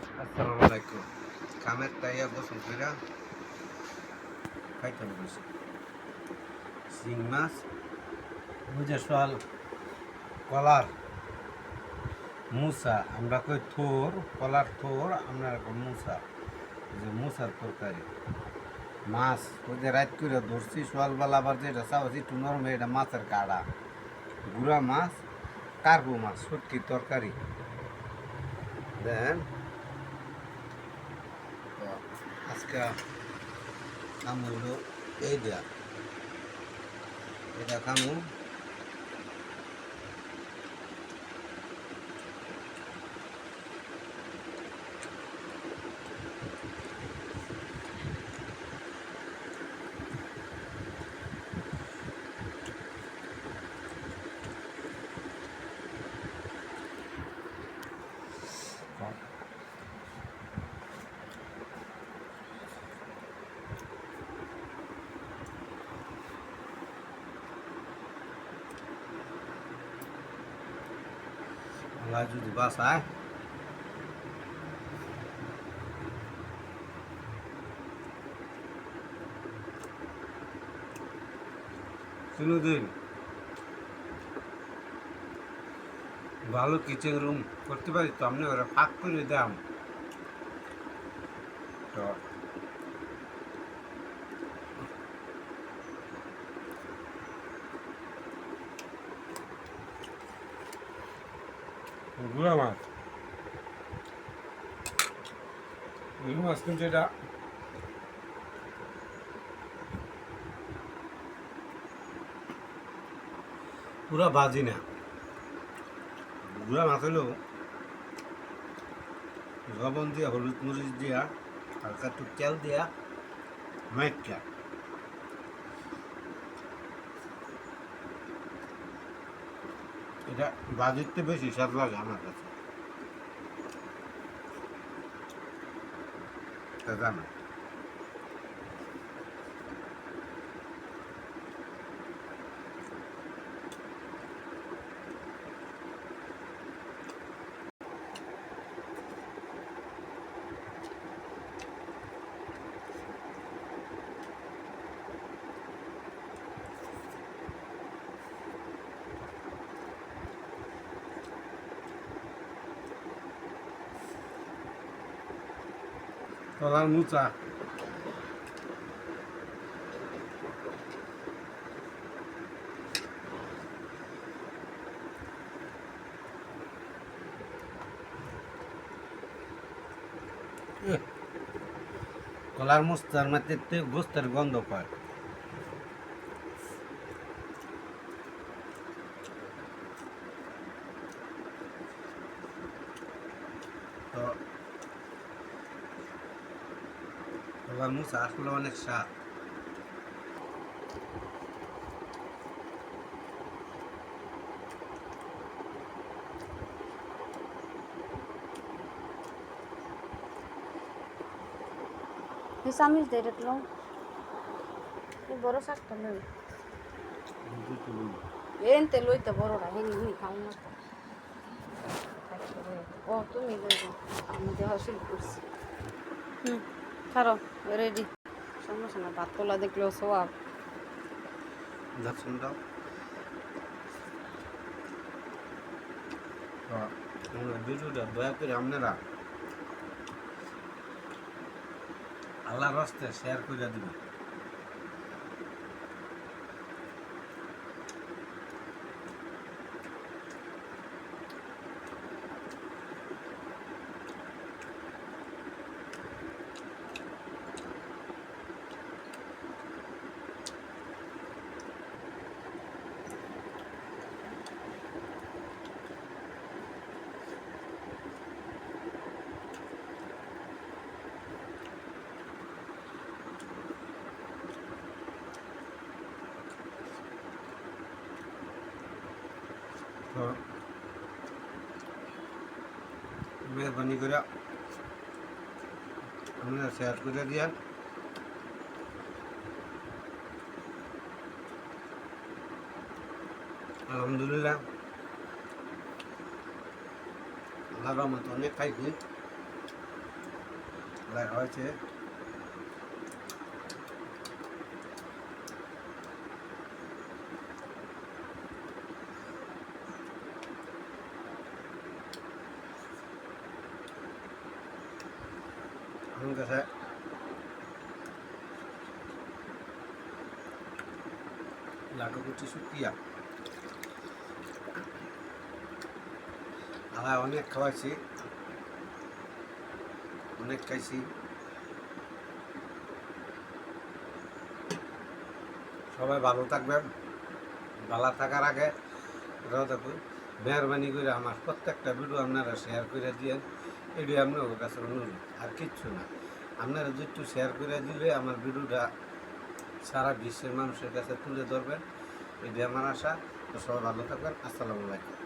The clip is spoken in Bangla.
আসসালামু আলাইকুম। কামের তাইয়া গোসল কইরা খাইতে বসে। শিং মাছ বুঝে সোয়াল কলার, মুসা। আমরা কই থোর, কলার থোর, আমরা কই মুসা। যে মুসার তরকারি। মাছ ওই যে রাত করে ধরছি সোয়ালবেলা আবার যেটা চাওয়াছি একটু নরম এটা মাছের কাড়া। গুড়া মাছ কার্গো মাছ, সত্যি তরকারি। দেন আজকে খামু হলো এই দেয়া। এটা খামু। আল্লাহ যদি বাসায় শুনুদিন ভালো কিচেন রুম করতে পারি তো আপনি ওরা ফাঁক করে দাম তো গুড়া মাছ। গুড়া মাছ কিন্তু এটা পুরা বাজি না। গুড়া মাছ হলেও লবণ দিয়া, হলুদ মরিচ দিয়া, হালকা একটু তেল দিয়া, মাইকা। এটা বাজিতে বেশি স্বাদ লাগে আমার কাছে। জানো? তলার মুচা। কলার মুস্তার মাঝে গোস্তের গন্ধ পায় তো কলার মুসা আসলে অনেক স্বাদ। এই চামিচ দে দেখল এই বড় শাকটা লই এনতে লইতে বড়টা হেনি হুই খাও না তো। ও তুমি লই যাও। আমি দেওয়া শুরু করছি। হুম। ছাড়ো রেডি সমস্যা না ভাত তোলা দেখলেও সোয়াব দয়া করে আপনারা আল্লাহর রাস্তায় শেয়ার করে দিবেন। তো মেহরবানি করে আপনারা শেয়ার করে দিয়ান। আলহামদুলিল্লাহ। আল্লাহ রহমত অনেক খাইছি। হয়েছে। আমার কাছে লাড্ডু কুচি শুকিয়া আলা অনেক খাওয়াইছি অনেক খাইছি সবাই ভালো থাকবেন ভালো থাকার আগে মেহরবানি করে আমার প্রত্যেকটা ভিডিও আপনারা শেয়ার করে দিয়ে এটি আপনার কাছে অনুরোধ আর কিচ্ছু না। আপনারা যদি একটু শেয়ার করে দিলে আমার ভিডিওটা সারা বিশ্বের মানুষের কাছে তুলে ধরবেন। এটি আমার আশা, তো সবাই ভালো থাকবেন। আসসালামু আলাইকুম।